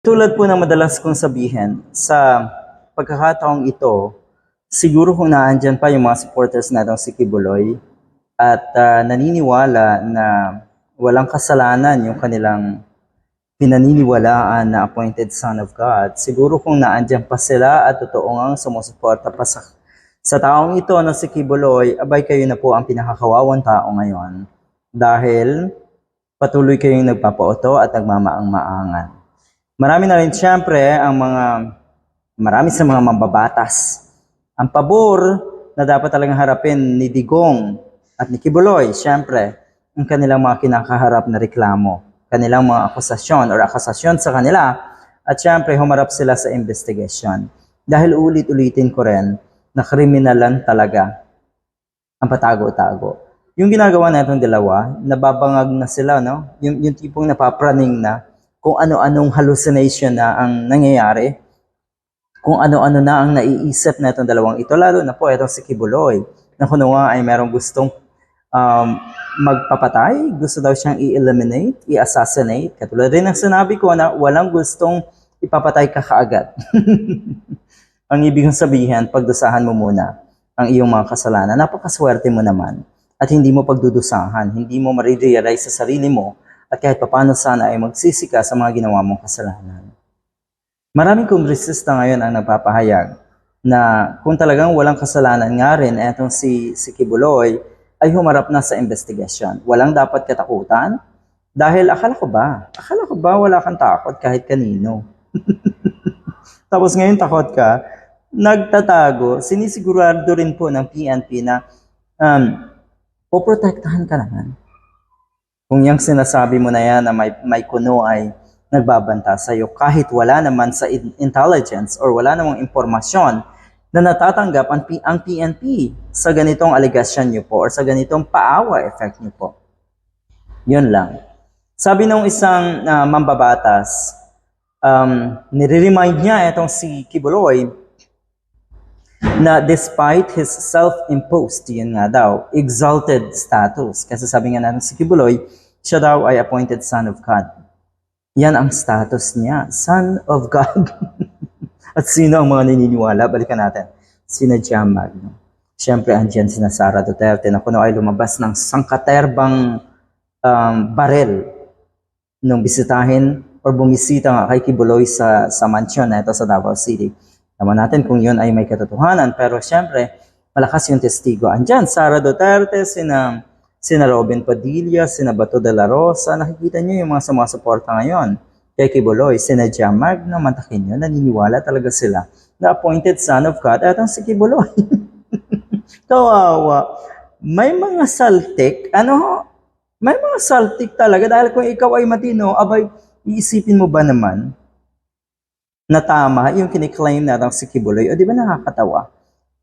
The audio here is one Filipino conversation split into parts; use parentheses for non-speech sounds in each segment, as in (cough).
Tulad po ng madalas kong sabihin, sa pagkakataong ito, siguro kung naandyan pa yung mga supporters natong si Kibuloy at ah, naniniwala na walang kasalanan yung kanilang pinaniniwalaan na appointed son of God, siguro kung naandyan pa sila at totoo ngang sumusuporta pa sa, sa taong ito na si Kibuloy, abay kayo na po ang pinakakawawang tao ngayon dahil patuloy kayong nagpapauto at nagmamaang-maangan. Marami na rin siyempre ang mga, marami sa mga mambabatas. Ang pabor na dapat talagang harapin ni Digong at ni Kibuloy, siyempre, ang kanilang mga kinakaharap na reklamo, kanilang mga akusasyon or akusasyon sa kanila, at siyempre humarap sila sa investigation. Dahil ulit-ulitin ko rin na kriminalan talaga ang patago-tago. Yung ginagawa natin dalawa, nababangag na sila, no? Yung, yung tipong napapraning na kung ano-anong hallucination na ang nangyayari, kung ano-ano na ang naiisip na itong dalawang ito, lalo na po itong si Kibuloy, na kuno nga ay merong gustong um, magpapatay, gusto daw siyang i-eliminate, i-assassinate, katulad rin ng sinabi ko na walang gustong ipapatay ka kaagad. (laughs) ang ibig kong sabihin, pagdusahan mo muna ang iyong mga kasalanan. Napakaswerte mo naman. At hindi mo pagdudusahan, hindi mo marirealize sa sarili mo at kahit papano sana ay magsisi ka sa mga ginawa mong kasalanan. Maraming kongresista ngayon ang nagpapahayag na kung talagang walang kasalanan nga rin etong si, si Kibuloy ay humarap na sa investigation. Walang dapat katakutan dahil akala ko ba, akala ko ba wala kang takot kahit kanino. (laughs) Tapos ngayon takot ka, nagtatago, sinisigurado rin po ng PNP na um, poprotektahan ka naman. Kung yung sinasabi mo na yan na may, may kuno ay nagbabanta sa iyo kahit wala naman sa in- intelligence or wala namang impormasyon na natatanggap ang, P- ang PNP sa ganitong aligasyon niyo po or sa ganitong paawa effect niyo po. Yun lang. Sabi nung isang ah, mambabatas, um, nire-remind niya itong si Kibuloy na despite his self-imposed, yun nga daw, exalted status. Kasi sabi nga natin si Kibuloy, siya daw ay appointed son of God. Yan ang status niya, son of God. (laughs) At sino ang mga naniniwala? Balikan natin. Sina Jam Magno. Siyempre, andyan sina Sara Duterte na kuno ay lumabas ng sangkaterbang um, barel nung bisitahin or bumisita nga kay Kibuloy sa, sa mansyon na ito sa Davao City. Naman natin kung yun ay may katotohanan. Pero siyempre, malakas yung testigo. Andyan, Sara Duterte, sina, sina Robin Padilla, sina Bato de la Rosa. Nakikita niyo yung mga sumasuporta ngayon kay Kibuloy. Sina Jam Magno, mantakin nyo, naniniwala talaga sila na appointed son of God at ang si Kibuloy. (laughs) Kawawa. May mga saltik, ano? May mga saltik talaga dahil kung ikaw ay matino, abay, iisipin mo ba naman na tama yung kiniklaim natin si Kibuloy? O di ba nakakatawa?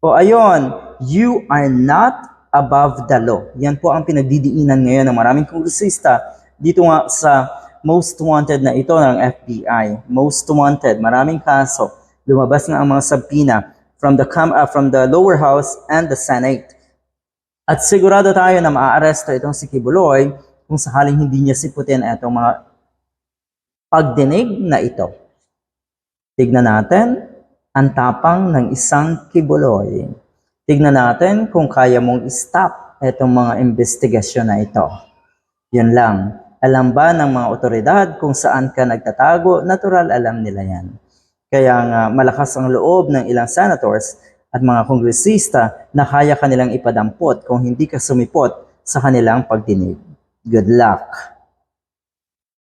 O ayun, you are not above the law. Yan po ang pinagdidiinan ngayon ng maraming kongresista dito nga sa most wanted na ito ng FBI. Most wanted, maraming kaso. Lumabas na ang mga sabina from the, com- uh, from the lower house and the Senate. At sigurado tayo na maaaresto itong si Kibuloy kung sakaling hindi niya siputin itong mga pagdinig na ito. Tignan natin ang tapang ng isang Kibuloy. Tignan natin kung kaya mong stop itong mga investigasyon na ito. Yun lang. Alam ba ng mga otoridad kung saan ka nagtatago? Natural alam nila yan. Kaya nga malakas ang loob ng ilang senators at mga kongresista na kaya kanilang ipadampot kung hindi ka sumipot sa kanilang pagdinig. Good luck!